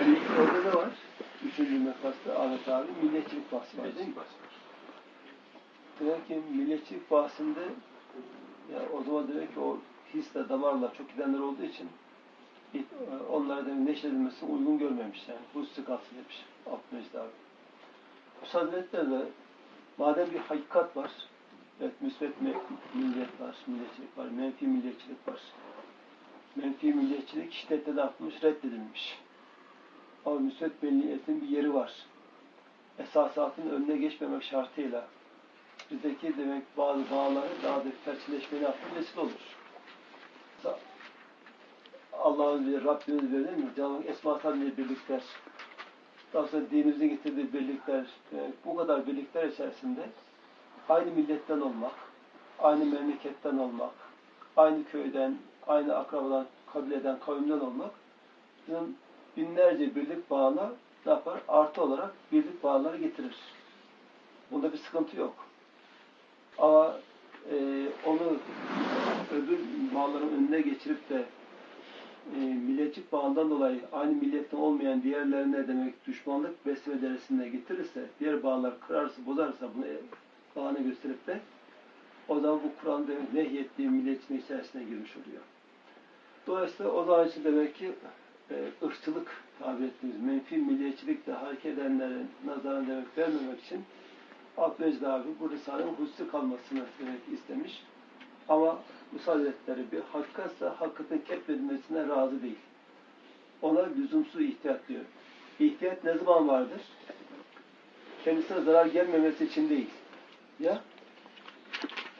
İlk orada ne var? Üçüncü mefasta Ahmet abi milliyetçilik bahsi var değil mi? Demek ki milliyetçilik bahsinde ya o zaman demek ki o hisle damarla çok gidenler olduğu için e, onlara demek neşredilmesini uygun görmemiş yani. Bu sıkıntı demiş Abdülmecid abi. Bu Hazretleri madem bir hakikat var, evet müsbet milliyet var, milliyetçilik var, menfi milliyetçilik var. Menfi milliyetçilik şiddetle de yapılmış, reddedilmiş. Ama müsbet milliyetin bir yeri var. Esasatın önüne geçmemek şartıyla bizdeki demek bazı bağları daha da tersileşmeye yaptığı vesile olur. Allah'ın bir Rabbimiz verir mi? Cenab-ı ile birlikler. Daha sonra dinimizin getirdiği birlikler, e, bu kadar birlikler içerisinde aynı milletten olmak, aynı memleketten olmak, aynı köyden, aynı akrabadan, kabileden, kavimden olmak binlerce birlik bağına yapar? Artı olarak birlik bağları getirir. Bunda bir sıkıntı yok. Ama e, onu öbür bağların önüne geçirip de e, milletçik bağından dolayı aynı milletten olmayan diğerlerine demek düşmanlık besleme derecesine getirirse, diğer bağlar kırarsa, bozarsa bunu bağını gösterip de o zaman bu Kur'an demek nehyettiği milletçinin içerisine girmiş oluyor. Dolayısıyla o zaman için demek ki e, ırkçılık tabir ettiğimiz menfi milliyetçilikle hareket edenlerin nazarına demek vermemek için Abdülmecid abi bu Risale'nin hususi kalmasını demek istemiş. Ama bu Hazretleri bir hakikatsa hakikatin ketmedilmesine razı değil. Ona lüzumsuz ihtiyat diyor. İhtiyat ne zaman vardır? Kendisine zarar gelmemesi için değil. Ya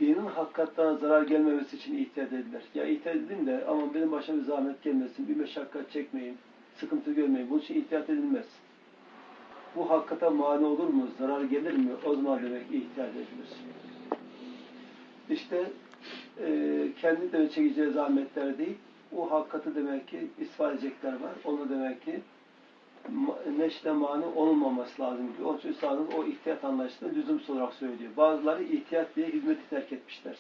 dinin hakikattan zarar gelmemesi için ihtiyat edilir. Ya ihtiyat edin de ama benim başıma bir zahmet gelmesin, bir meşakkat çekmeyin, sıkıntı görmeyin. Bunun için ihtiyat edilmez. Bu hakikate mani olur mu, zarar gelir mi? O zaman demek ihtiyat edilir. İşte e, kendi de çekeceği zahmetler değil, o hakikati demek ki ispat edecekler var. Onu demek ki neşre mani olmaması lazım diyor. Onun için Üstadımız o ihtiyat anlayışını lüzumsuz olarak söylüyor. Bazıları ihtiyat diye hizmeti terk etmişler.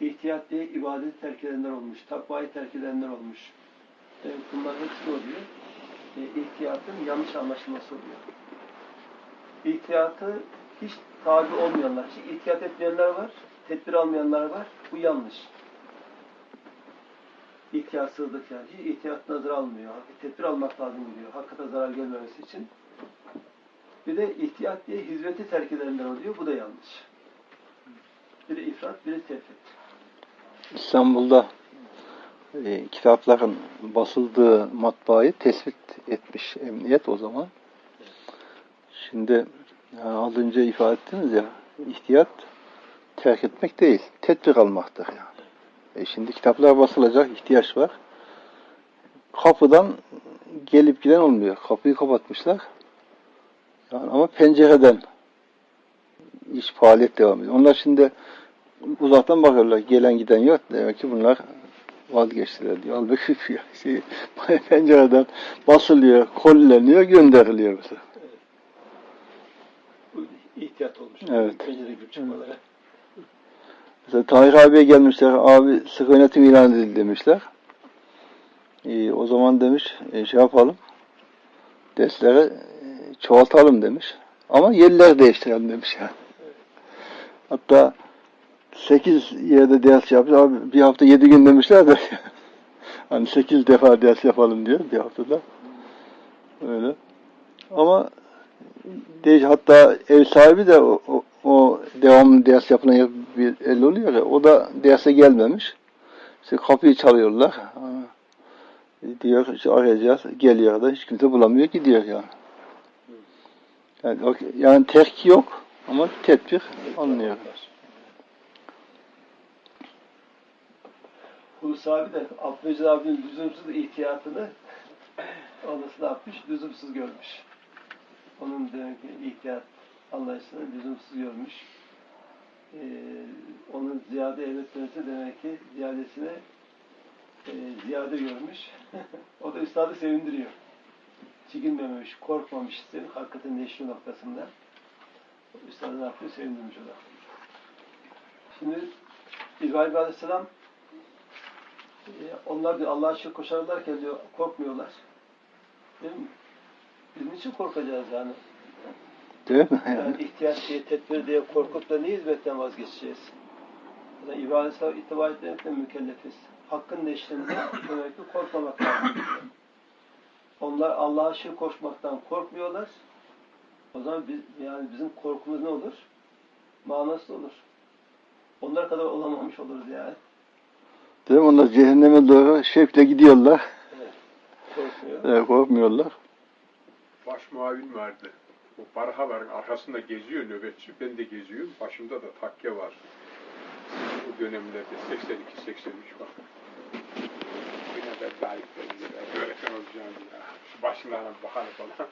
İhtiyat diye ibadeti terk edenler olmuş. Takvayı terk edenler olmuş. Evet, bunlar hepsi oluyor. E, yanlış anlaşılması oluyor. İhtiyatı hiç tabi olmayanlar, hiç ihtiyat etmeyenler var, tedbir almayanlar var. Bu yanlış. İhtiyatsızlık yani. Hiç ihtiyat nazar almıyor. Tedbir almak lazım diyor. Hakikate zarar gelmemesi için. Bir de ihtiyat diye hizmeti terk edenler oluyor. Bu da yanlış. Biri ifrat, biri tefrit. İstanbul'da e, kitapların basıldığı matbaayı tespit etmiş emniyet o zaman. Şimdi e, az önce ifade ettiniz ya, ihtiyat terk etmek değil, tedbir almaktır yani. E şimdi kitaplar basılacak, ihtiyaç var. Kapıdan gelip giden olmuyor. Kapıyı kapatmışlar. Yani ama pencereden iş faaliyet devam ediyor. Onlar şimdi uzaktan bakıyorlar. Gelen giden yok. Demek ki bunlar vazgeçtiler diyor. Halbuki şey, pencereden basılıyor, kolleniyor, gönderiliyor mesela. Bu ihtiyat olmuş. Evet. Pencere gibi çıkmaları. Mesela Tahir abiye gelmişler. Abi sıkı yönetim ilan edildi demişler. Ee, o zaman demiş e, şey yapalım. Dersleri e, çoğaltalım demiş. Ama yerler değiştirelim demiş yani. Hatta 8 yerde ders yapmış. Abi bir hafta 7 gün demişler de hani 8 defa ders yapalım diyor bir haftada. Öyle. Ama değiş hatta ev sahibi de o, o, o devamlı ders yapılan bir el oluyor ya o da derse gelmemiş. İşte kapıyı çalıyorlar. Diyor işte arayacağız. Geliyor da hiç kimse bulamıyor gidiyor yani. Yani, yani terk yok ama tedbir alınıyor. Hulusi abi de Abdülmecid abinin lüzumsuz ihtiyatını anası ne yapmış? Lüzumsuz görmüş. Onun demek ki ihtiyat anlayışını lüzumsuz görmüş. Ee, onun ziyade emretmesi demek ki ziyadesine e, ziyade görmüş. o da üstadı sevindiriyor. Çekinmemiş, korkmamıştır. Hakikaten neşri noktasında. Üstadı ne yapıyor? Sevindirmiş o da. Şimdi İbrahim Aleyhisselam E, onlar diyor Allah'a şirk koşarlarken diyor korkmuyorlar. Değil mi? Biz niçin korkacağız yani? Değil mi? Yani ihtiyaç diye, tedbir diye korkup da niye hizmetten vazgeçeceğiz? Yani ibadete itibar etmekle mükellefiz. Hakkın neşrinde demek ki korkmamak lazım. Onlar Allah'a şirk koşmaktan korkmuyorlar. O zaman biz, yani bizim korkumuz ne olur? Manası olur. Onlar kadar olamamış oluruz yani. Değil mi? Onlar cehenneme doğru şevkle gidiyorlar. Evet. Korkmuyor. Evet, korkmuyorlar. baş muavin vardı. O barhaların arkasında geziyor nöbetçi. Ben de geziyorum. Başımda da takke var. O dönemlerde 82-83 bak. Yine ben layık. Ben öğretmen olacağım ya. Şu başlarına bakalım falan.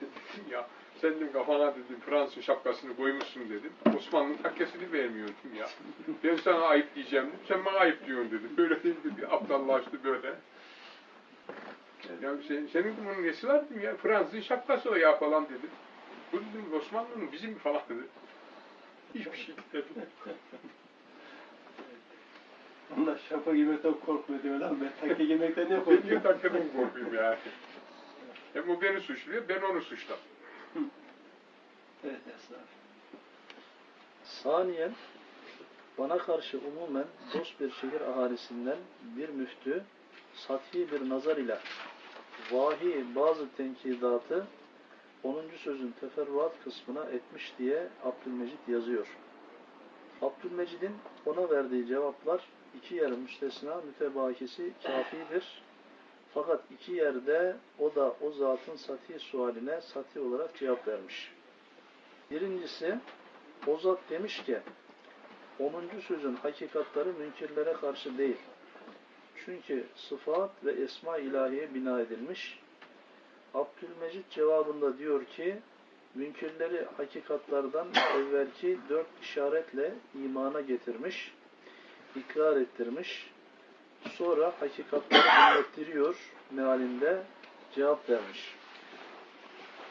Dedim ya sen kafana dedim Fransız şapkasını koymuşsun dedim. Osmanlı takkesini vermiyordum ya. Ben sana ayıp diyeceğim dedim. Sen bana ayıp diyorsun dedim. Böyle değil dedi. Aptallaştı böyle. Ya sen, senin bunun nesi var dedim ya. Fransız şapkası o ya falan dedim. Bu dedim Osmanlı'nın bizim mi falan dedi. Hiçbir şey dedim. Onlar şapa giymekten korkmuyor diyorlar ben takke giymekten niye Ben niye korkuyorum? takkeden korkuyum yani. Hem o beni suçluyor, ben onu suçlam. Evet Esra. Saniyen bana karşı umumen dost bir şehir ahalisinden bir müftü sathi bir nazar ile vahi bazı tenkidatı 10. sözün teferruat kısmına etmiş diye Abdülmecid yazıyor. Abdülmecid'in ona verdiği cevaplar iki yer müstesna mütebakisi kafidir. Fakat iki yerde o da o zatın sati sualine sati olarak cevap vermiş. Birincisi o zat demiş ki 10. sözün hakikatları münkirlere karşı değil. Çünkü sıfat ve esma ilahiye bina edilmiş. Abdülmecid cevabında diyor ki münkirleri hakikatlardan evvelki dört işaretle imana getirmiş, ikrar ettirmiş. Sonra hakikatları dinlettiriyor mealinde cevap vermiş.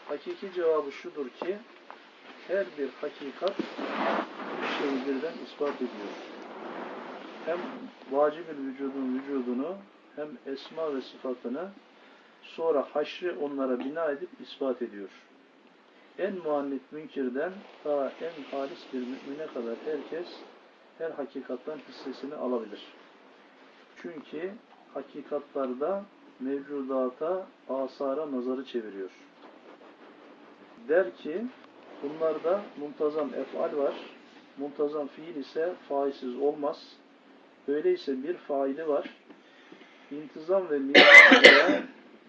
Hakiki cevabı şudur ki her bir hakikat bir şeyi birden ispat ediyor. Hem vacib-ül vücudun vücudunu hem esma ve sıfatını sonra haşri onlara bina edip ispat ediyor. En muannit münkirden ta en halis bir mümine kadar herkes her hakikattan hissesini alabilir. Çünkü hakikatlarda mevcudata, asara nazarı çeviriyor. Der ki, bunlarda muntazam efal var, muntazam fiil ise failsiz olmaz. Öyleyse bir faili var. İntizam ve ile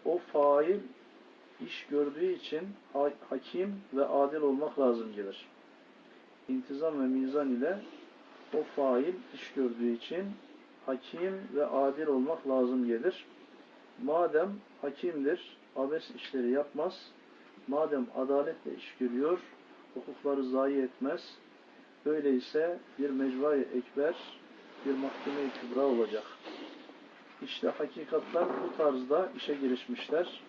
o fail iş gördüğü için ha- hakim ve adil olmak lazım gelir. İntizam ve mizan ile o fail iş gördüğü için hakim ve adil olmak lazım gelir. Madem hakimdir, abes işleri yapmaz, madem adaletle iş görüyor, hukukları zayi etmez, öyleyse bir mecvai ekber, bir mahkeme-i kübra olacak. İşte hakikatlar bu tarzda işe girişmişler.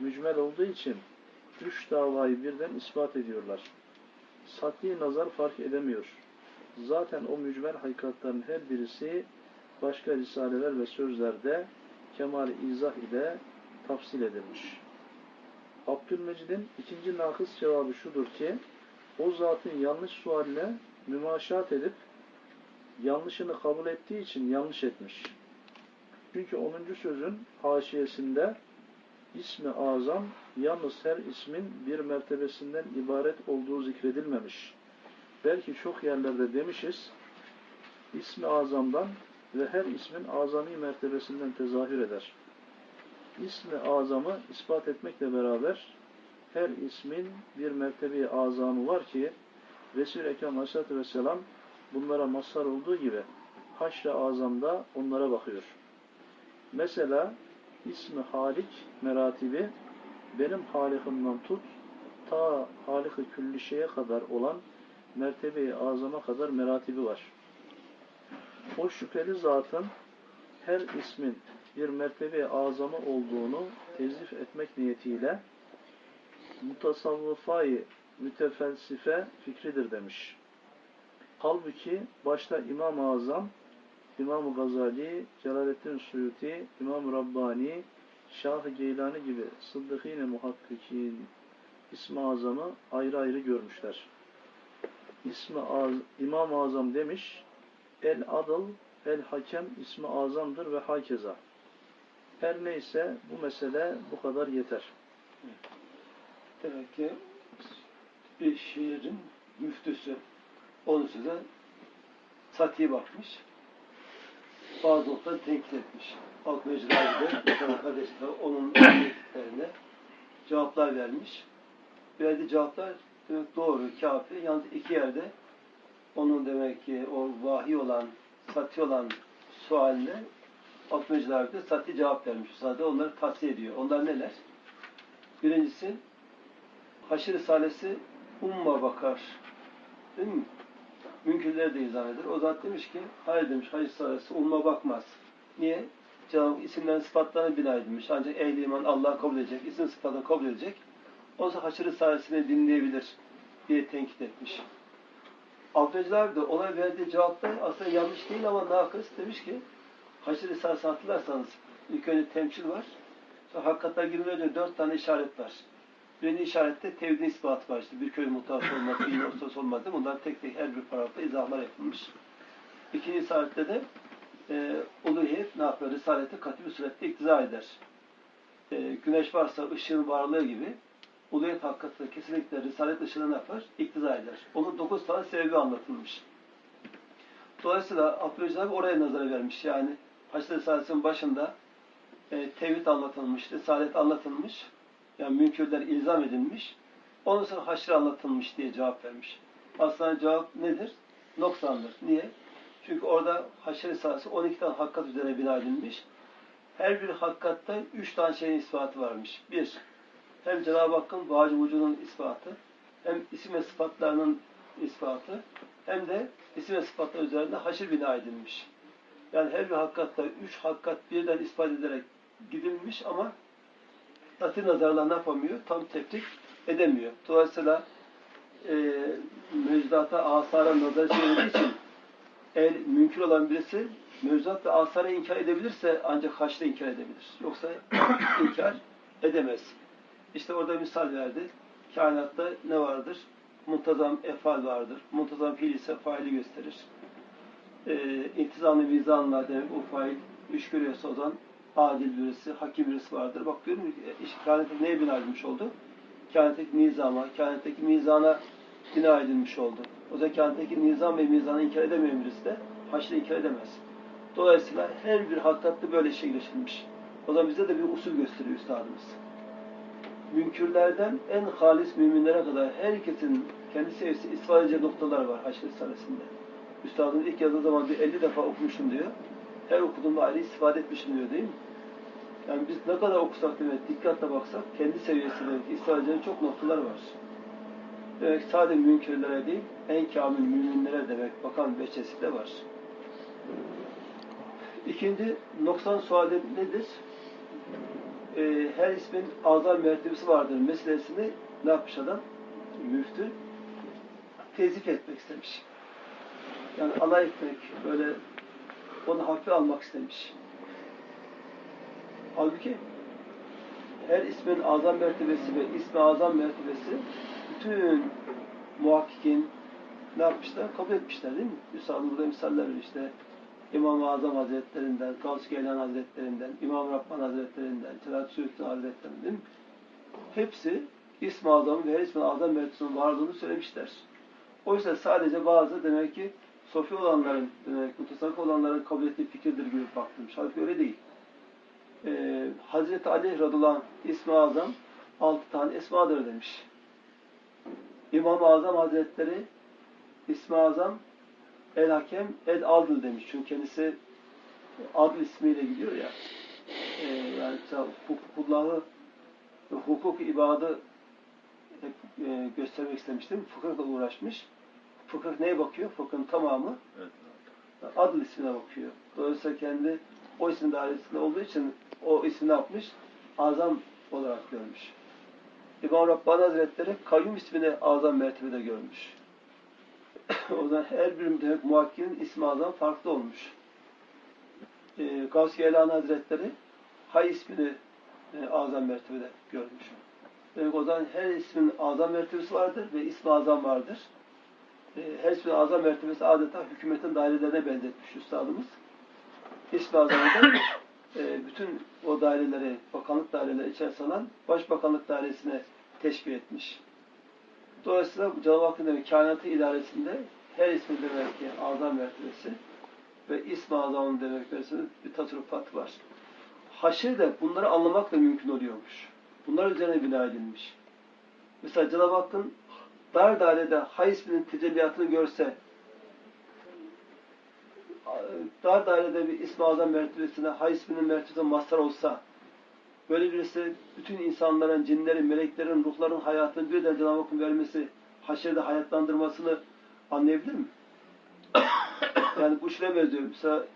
Mücmel olduğu için üç davayı birden ispat ediyorlar. Sati nazar fark edemiyor. Zaten o mücmel hakikatların her birisi başka risaleler ve sözlerde kemal izah ile tafsil edilmiş. Abdülmecid'in ikinci nakıs cevabı şudur ki, o zatın yanlış sualine mümaşat edip yanlışını kabul ettiği için yanlış etmiş. Çünkü 10. sözün haşiyesinde ismi azam yalnız her ismin bir mertebesinden ibaret olduğu zikredilmemiş. Belki çok yerlerde demişiz, ismi azamdan ve her ismin azami mertebesinden tezahür eder. İsmi azamı ispat etmekle beraber her ismin bir mertebeyi azamı var ki Resul-i Ekrem Aleyhisselatü Vesselam bunlara mazhar olduğu gibi haşr-ı azamda onlara bakıyor. Mesela ismi Halik meratibi benim Halik'imden tut ta Halik-i külli kadar olan mertebe-i azama kadar meratibi var. O şüpheli zatın her ismin bir mertebe-i azamı olduğunu tezif etmek niyetiyle mutasavvıfayı mütefelsife fikridir demiş. Halbuki başta İmam-ı Azam İmam Gazali, Celaleddin Suyuti, İmam Rabbani, Şah-ı Geylani gibi Sıddıkine Muhakkikin İsmi Azam'ı ayrı ayrı görmüşler. İsmi Az, İmam-ı Azam demiş, El Adıl, El Hakem ismi azamdır ve hakeza. Her neyse bu mesele bu kadar yeter. Demek ki bir şehrin müftüsü onu size satiye bakmış. Bazı noktaları tenkit etmiş. Halk mecrası gibi mesela kardeşler onun tenkitlerine cevaplar vermiş. Verdiği cevaplar demek doğru, kafi. Yalnız iki yerde onun demek ki o vahiy olan, sati olan sualine Halk mecrası gibi sati cevap vermiş. Sadece onları tavsiye ediyor. Onlar neler? Birincisi Haşr Risalesi umma bakar. Değil mi? Münkirleri de izah eder. O zat demiş ki, hayır demiş Haşr Risalesi umma bakmaz. Niye? Cenab-ı isimlerin sıfatlarını bina edilmiş. Ancak ehli iman Allah kabul edecek, isim sıfatını kabul edecek. O zaman Haşr Risalesi'ni dinleyebilir diye tenkit etmiş. Abdülcel de olay verdiği cevapta aslında yanlış değil ama nakıs demiş ki Haşr Risalesi'ni hatırlarsanız ilk önce temsil var. Sonra hakikatler girmeden önce dört tane işaret var. Birinci işarette tevhidin ispatı var. İşte bir köy muhtası olmaz, bir ustası olmaz. değil mi? Bunlar tek tek her bir paragrafta izahlar yapılmış. İkinci işarette de e, uluhiyet ne yapıyor? Risalete katı bir surette iktiza eder. E, güneş varsa ışığın varlığı gibi uluhiyet hakikati kesinlikle risalet ışığını ne yapar? İktiza eder. Onun dokuz tane sebebi anlatılmış. Dolayısıyla Abdülhamid oraya nazara vermiş. Yani Haçlı Risalesi'nin başında e, tevhid anlatılmış, risalet anlatılmış yani münkürler ilzam edilmiş. Ondan sonra haşr anlatılmış diye cevap vermiş. Aslında cevap nedir? Noksandır. Niye? Çünkü orada haşr esası 12 tane hakkat üzerine bina edilmiş. Her bir hakkatta 3 tane şeyin ispatı varmış. Bir, hem Cenab-ı Hakk'ın vacib vücudunun ispatı, hem isim ve sıfatlarının ispatı, hem de isim ve sıfatlar üzerinde haşir bina edilmiş. Yani her bir hakkatta 3 hakkat birden ispat edilerek gidilmiş ama Latin nazarlar ne yapamıyor? Tam tefrik edemiyor. Dolayısıyla e, mevcudata, asara nazar çevirdiği için eğer mümkün olan birisi mevcudat ve asara inkar edebilirse ancak haşla inkar edebilir. Yoksa inkar edemez. İşte orada misal verdi. Kainatta ne vardır? Muntazam efal vardır. Muntazam fiil ise faili gösterir. E, intizamlı mizanla demek o fail üç görüyorsa o zaman adil birisi, hakim birisi vardır. Bak görüyor musun? İş, kainattaki neye bina edilmiş oldu? Kainattaki nizama, kainattaki mizana bina edilmiş oldu. O zaman kainattaki nizam ve mizanı inkar edemeyen birisi de haşrı inkar edemez. Dolayısıyla her bir hakikatte böyle şekilleştirilmiş. O zaman bize de bir usul gösteriyor üstadımız. Münkürlerden en halis müminlere kadar herkesin kendi seviyesi ispat edeceği noktalar var Haşr Risalesi'nde. Üstadımız ilk yazdığı zaman bir 50 defa okumuşum diyor her okuduğumda ayrı istifade etmişim diyor değil mi? Yani biz ne kadar okusak demek, dikkatle baksak kendi seviyesinde istifade edeceğimiz çok noktalar var. Demek sadece münkirlere değil, en kamil müminlere demek bakan veçesi de var. İkinci, noksan suali nedir? Ee, her ismin azam mertebesi vardır meselesini ne yapmış adam? Müftü tezif etmek istemiş. Yani alay etmek, böyle onu hafife almak istemiş. Halbuki her ismin azam mertebesi ve ismi azam mertebesi bütün muhakkikin ne yapmışlar? Kabul etmişler değil mi? Üstadın burada misaller veriyor işte. İmam-ı Azam Hazretlerinden, Gavs Geylan Hazretlerinden, İmam Rahman Hazretlerinden, Tirat Suyutlu Hazretlerinden değil mi? Hepsi ismi azam ve her ismin azam mertebesinin varlığını söylemişler. Oysa sadece bazı demek ki sofi olanların, demek mutasavvıf olanların kabul ettiği fikirdir gibi baktım. Halbuki öyle değil. Ee, Hazreti Ali radıyallahu anh ismi azam altı tane esmadır demiş. İmam-ı Azam Hazretleri ismi azam El Hakem El Adıl demiş. Çünkü kendisi Adıl ismiyle gidiyor ya. Ee, yani hukukullahı hukuk ibadı hep e, göstermek istemiştim. Fıkıhla uğraşmış. Fıkıh neye bakıyor? Fıkhın tamamı adıl ismine bakıyor. Dolayısıyla kendi o isim dairesinde olduğu için o ismi ne yapmış? Azam olarak görmüş. İmam Rabbani Hazretleri kayyum ismini azam mertebede görmüş. o zaman her bir demek muhakkinin ismi azam farklı olmuş. e, Gavs-ı Geylani Hazretleri Hay ismini e, azam mertebede görmüş. Demek o zaman her ismin azam mertebesi vardır ve ismi azam vardır. E, her ismin azam mertebesi adeta hükümetin dairelerine benzetmiş üstadımız. İsmi azamı da e, bütün o daireleri, bakanlık daireleri içerisine alan başbakanlık dairesine teşkil etmiş. Dolayısıyla Cenab-ı Hakk'ın kainatı idaresinde her ismin demek ki azam mertebesi ve ismi azamın demek mertebesinde bir tasarrufat var. Haşir de bunları anlamak da mümkün oluyormuş. Bunlar üzerine bina edilmiş. Mesela Cenab-ı Hakk'ın dar dairede hay isminin tecelliyatını görse dar dairede bir ismi azam mertebesine hay isminin mertebesine mazhar olsa böyle birisi bütün insanların, cinlerin, meleklerin, ruhların hayatını birden Cenab-ı Hakk'ın vermesi, haşerde hayatlandırmasını anlayabilir mi? yani bu şuna benziyor. Mesela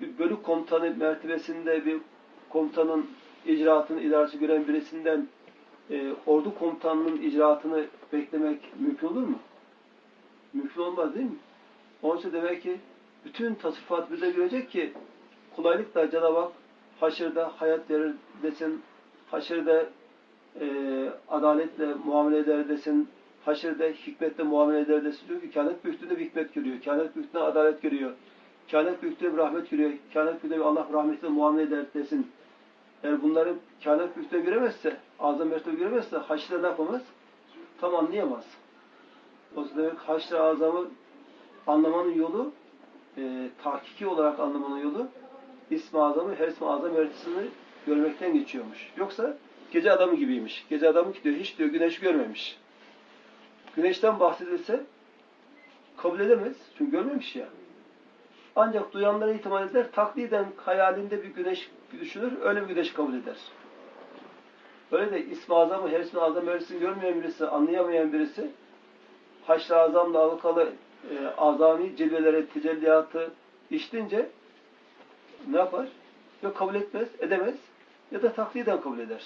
bir bölük komutanı mertebesinde bir komutanın icraatını, idaresi gören birisinden e, ordu komutanının icraatını beklemek mümkün olur mu? Mümkün olmaz değil mi? Onun için demek ki bütün tasarrufat bize görecek ki kolaylıkla Cenab-ı Hak haşırda hayat verir desin, haşırda e, adaletle muamele eder desin, haşırda hikmetle muamele eder desin. Ki kainat büyüklüğünde bir hikmet görüyor, kainat büyüklüğünde adalet görüyor, kainat büyüklüğünde bir rahmet görüyor, kainat büyüklüğünde bir Allah rahmetiyle muamele eder desin. Eğer bunları kainat büyüklüğünde göremezse, azam mertebe göremezse haşırda ne yapamaz? Tam anlayamaz. O demek haşr-ı azamı anlamanın yolu e, tahkiki olarak anlamanın yolu ismi azamı, her ismi azam mertebesini görmekten geçiyormuş. Yoksa gece adamı gibiymiş. Gece adamı ki diyor hiç diyor güneş görmemiş. Güneşten bahsedilse kabul edemez. Çünkü görmemiş ya. Ancak duyanlara ihtimal eder. Takliden hayalinde bir güneş düşünür. Öyle bir güneş kabul eder. Öyle de ismi azamı, her ismi azam mertebesini görmeyen birisi, anlayamayan birisi haşr-ı azamla alakalı e, azami cilvelere, tecelliyatı iştince ne yapar? Ya kabul etmez, edemez ya da takliden kabul eder.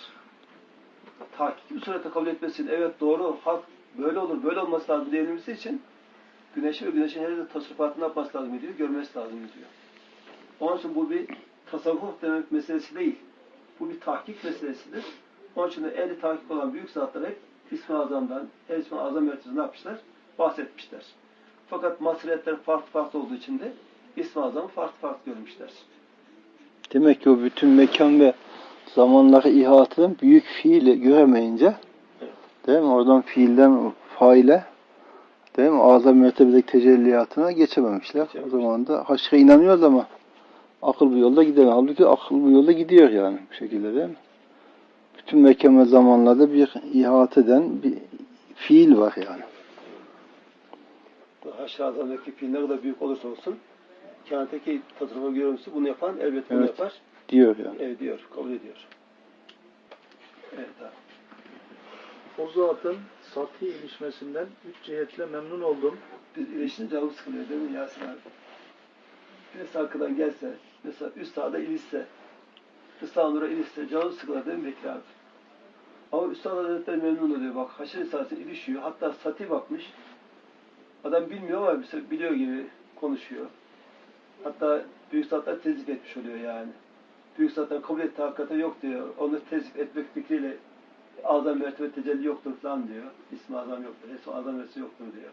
Tahkik bir surette kabul etmesin. Evet doğru, hak, böyle olur, böyle olması lazım diyebilmesi için güneşi ve güneşin her yerde tasarrufatını yapması lazım diyor, görmesi lazım diyor. Onun için bu bir tasavvuf demek meselesi değil. Bu bir tahkik meselesidir. Onun için de ehli tahkik olan büyük zatlar hep İsmi Azam'dan, her İsmi Azam ne yapmışlar? Bahsetmişler. Fakat masriyetler farklı farklı olduğu için de İsmi Azam'ı farklı farklı görmüşler. Demek ki o bütün mekan ve zamanları ihate eden büyük fiili göremeyince değil mi? Oradan fiilden faile değil mi? Azam mertebedeki tecelliyatına geçememişler. O Geçememiş. zaman da haşre inanıyoruz ama akıl bu yolda gidemiyor. Halbuki akıl bu yolda gidiyor yani bu şekilde değil mi? Bütün mekan ve zamanlarda bir ihate eden bir fiil var yani. Haşr Azam'daki fiil ne kadar büyük olursa olsun kainattaki tasarrufa göre olursa bunu yapan elbette bunu Evet. yapar. Diyor yani. Evet diyor, kabul ediyor. Evet abi. O zatın sathi ilişmesinden üç cihetle memnun oldum. Biz iletişimde canım sıkılıyor değil mi Yasin abi? Birisi arkadan gelse, mesela üst sağda ilişse, üst sağda ilişse canım sıkılır değil mi Bekir abi? Ama Üstad Hazretleri memnun oluyor. Bak haşer esasına ilişiyor. Hatta sati bakmış. Adam bilmiyor ama biliyor gibi konuşuyor. Hatta büyük zatlar tezif etmiş oluyor yani. Büyük zatlar kabul etti hakikaten yok diyor. Onu tezif etmek fikriyle azam mertebe tecelli yoktur falan diyor. İsmi azam yoktur. Esma azam mertebesi yoktur diyor.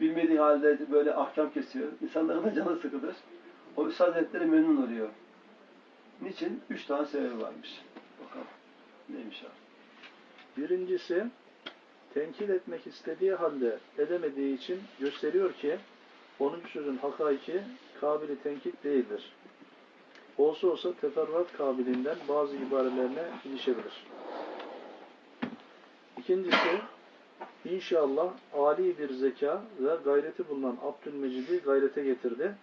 Bilmediği halde böyle ahkam kesiyor. İnsanların da canı sıkılır. O Üstad Hazretleri memnun oluyor. Niçin? Üç tane sebebi varmış. Bakalım. Neymiş abi? Birincisi, tenkit etmek istediği halde edemediği için gösteriyor ki onun sözün hakaiki kabili tenkit değildir. Olsa olsa teferruat kabiliğinden bazı ibarelerine ilişebilir. İkincisi, inşallah âli bir zeka ve gayreti bulunan Abdülmecid'i gayrete getirdi.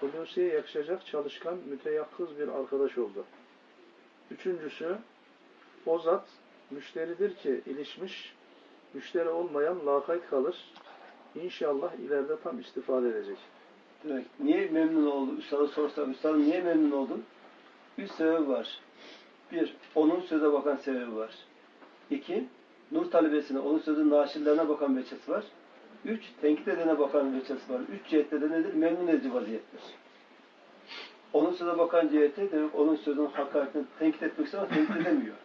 Hulusi'ye yakışacak çalışkan, müteyakkız bir arkadaş oldu. Üçüncüsü, o zat müşteridir ki ilişmiş, müşteri olmayan lakayt kalır. İnşallah ileride tam istifade edecek. Demek niye memnun oldu? Üstad'a sorsam, üstadım niye memnun oldun? Üç sebebi var. Bir, onun söze bakan sebebi var. İki, nur talebesine, onun sözün naşirlerine bakan veçesi var. Üç, tenkit edene bakan veçesi var. Üç cihette de nedir? Memnun edici vaziyettir. onun söze bakan cihete demek onun sözünün hakaretini tenkit etmek ama tenkit edemiyor.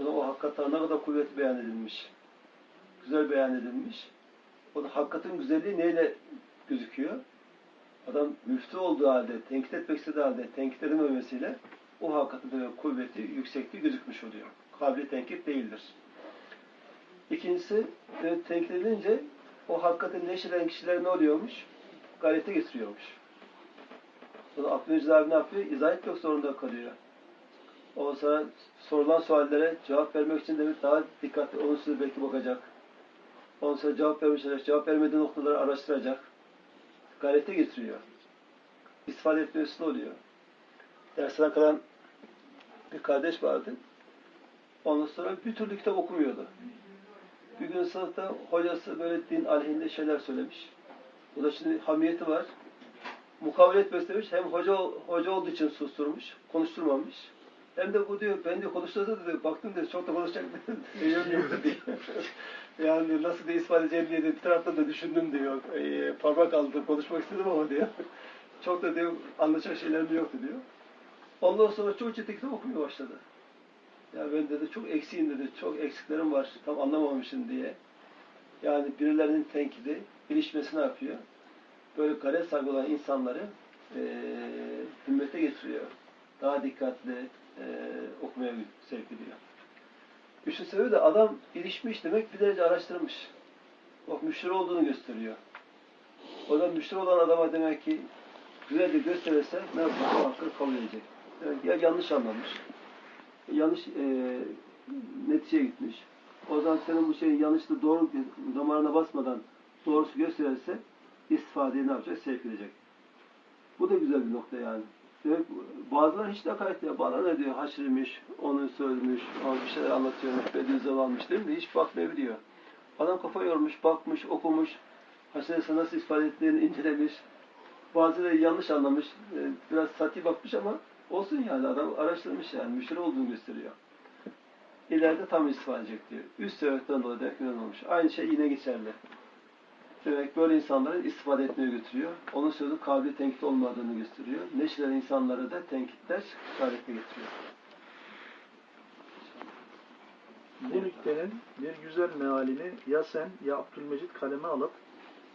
O da o hakikaten ne kadar kuvvetli beyan edilmiş. Güzel beyan edilmiş. O da hakikatin güzelliği neyle gözüküyor? Adam müftü olduğu halde, tenkit etmek istediği halde tenkit edememesiyle o hakikatin kuvveti, yüksekliği gözükmüş oluyor. Kabli tenkit değildir. İkincisi, tenkit edilince o hakikaten neşelen kişiler ne oluyormuş? Gayrete getiriyormuş. Sonra Abdülhamid abi ne yapıyor? İzah etmek zorunda kalıyor. O sonra sorulan suallere cevap vermek için demek daha dikkatli, onun sözü belki bakacak. Ondan sonra cevap vermiş olacak, cevap vermediği noktaları araştıracak. Gayrete getiriyor. İstifade etmesi oluyor. Dersine kalan bir kardeş vardı. Ondan sonra bir türlü kitap okumuyordu. Bir gün sınıfta hocası böyle din aleyhinde şeyler söylemiş. Bu da şimdi hamiyeti var. Mukavele etmek istemiş. Hem hoca, hoca olduğu için susturmuş, konuşturmamış. Hem de bu diyor, ben de konuşturdu diyor, baktım diyor, çok da konuşacak diyor, yoktu diyor. yani diyor, nasıl diye ispat edeceğim diye de bir taraftan da düşündüm diyor. E, parmak aldı, konuşmak istedim ama diyor. çok da diyor, anlaşacak şeylerim yoktu diyor. Ondan sonra çok ciddi okumaya başladı. Ya ben dedi çok eksiğim dedi, çok eksiklerim var, tam anlamamışım diye. Yani birilerinin tenkidi, ilişmesi ne yapıyor? Böyle gayret sahibi olan insanları eee himmete getiriyor. Daha dikkatli eee, okumaya sevk ediyor. Üçüncü sebebi de adam ilişmiş demek bir derece araştırmış. Bak müşteri olduğunu gösteriyor. O da müşteri olan adama demek ki güzel de gösterirse ne yapacak? O hakkı kabul. Demek ya yanlış anlamış, yanlış eee neticeye gitmiş. O zaman senin bu şeyin yanlışlığı doğru damarına basmadan doğrusu gösterirse istifadeye ne yapacak? Sevk edecek. Bu da güzel bir nokta yani. Demek bazıları hiç hakaret ya. Bana ne diyor? Haşrimiş, onu söylemiş, bir şeyler anlatıyormuş, Bediüzzaman almış değil mi? Hiç bakmayabiliyor. Adam kafa yormuş, bakmış, okumuş, haşresi nasıl ifade ettiğini incelemiş. Bazıları yanlış anlamış, e, biraz sati bakmış ama olsun yani adam araştırmış yani, müşteri olduğunu gösteriyor. İleride tam istifade edecek diyor. Üst sebepten dolayı memnun olmuş. Aynı şey yine geçerli. Demek böyle insanları istifade etmeye götürüyor. Onun sözü kabli tenkit olmadığını gösteriyor. Neşreden insanları da tenkitler gayrete getiriyor. Bu nüktenin bir güzel mealini ya sen ya Abdülmecit kaleme alıp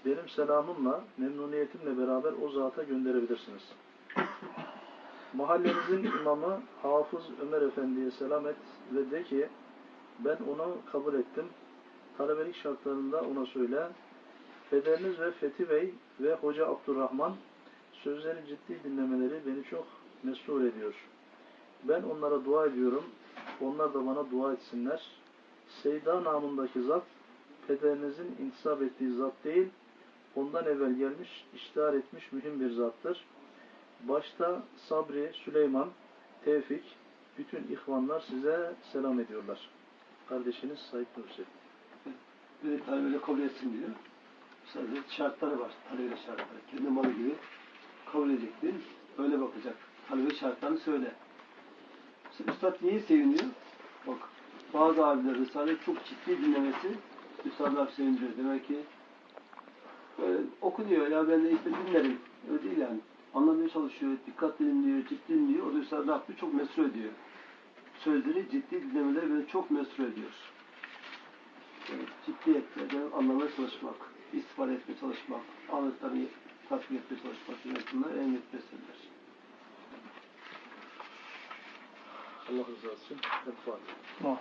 benim selamımla, memnuniyetimle beraber o zata gönderebilirsiniz. Mahallemizin imamı Hafız Ömer Efendi'ye selam et ve de ki ben onu kabul ettim. Talebelik şartlarında ona söyle. Pederiniz ve Fethi Bey ve Hoca Abdurrahman sözleri ciddi dinlemeleri beni çok mesrur ediyor. Ben onlara dua ediyorum. Onlar da bana dua etsinler. Seyda namındaki zat, pederinizin intisap ettiği zat değil, ondan evvel gelmiş, iştihar etmiş mühim bir zattır. Başta Sabri, Süleyman, Tevfik, bütün ihvanlar size selam ediyorlar. Kardeşiniz Said Nursi. De talebeyle kabul etsin diyor. Sadece şartları var. Talebe şartları. Kendi malı gibi kabul edecektin. Öyle bakacak. Talebe şartlarını söyle. Mesela Üstad niye seviniyor? Bak bazı abiler Risale çok ciddi dinlemesi Üstadlar sevindiriyor. Demek ki böyle okunuyor. Ya ben de işte dinlerim. Öyle değil yani. Anlamaya çalışıyor. Dikkatli dinliyor. Ciddi dinliyor. O da Üstad ne yapıyor? Çok mesur ediyor. Sözleri ciddi dinlemeler beni çok mesur ediyor. Yani ciddiyetle de anlamaya çalışmak, istifade etmeye çalışmak, anlatılarını tatbik etmeye çalışmak bunlar en büyük meseleler. Allah rızası için. El Fatiha.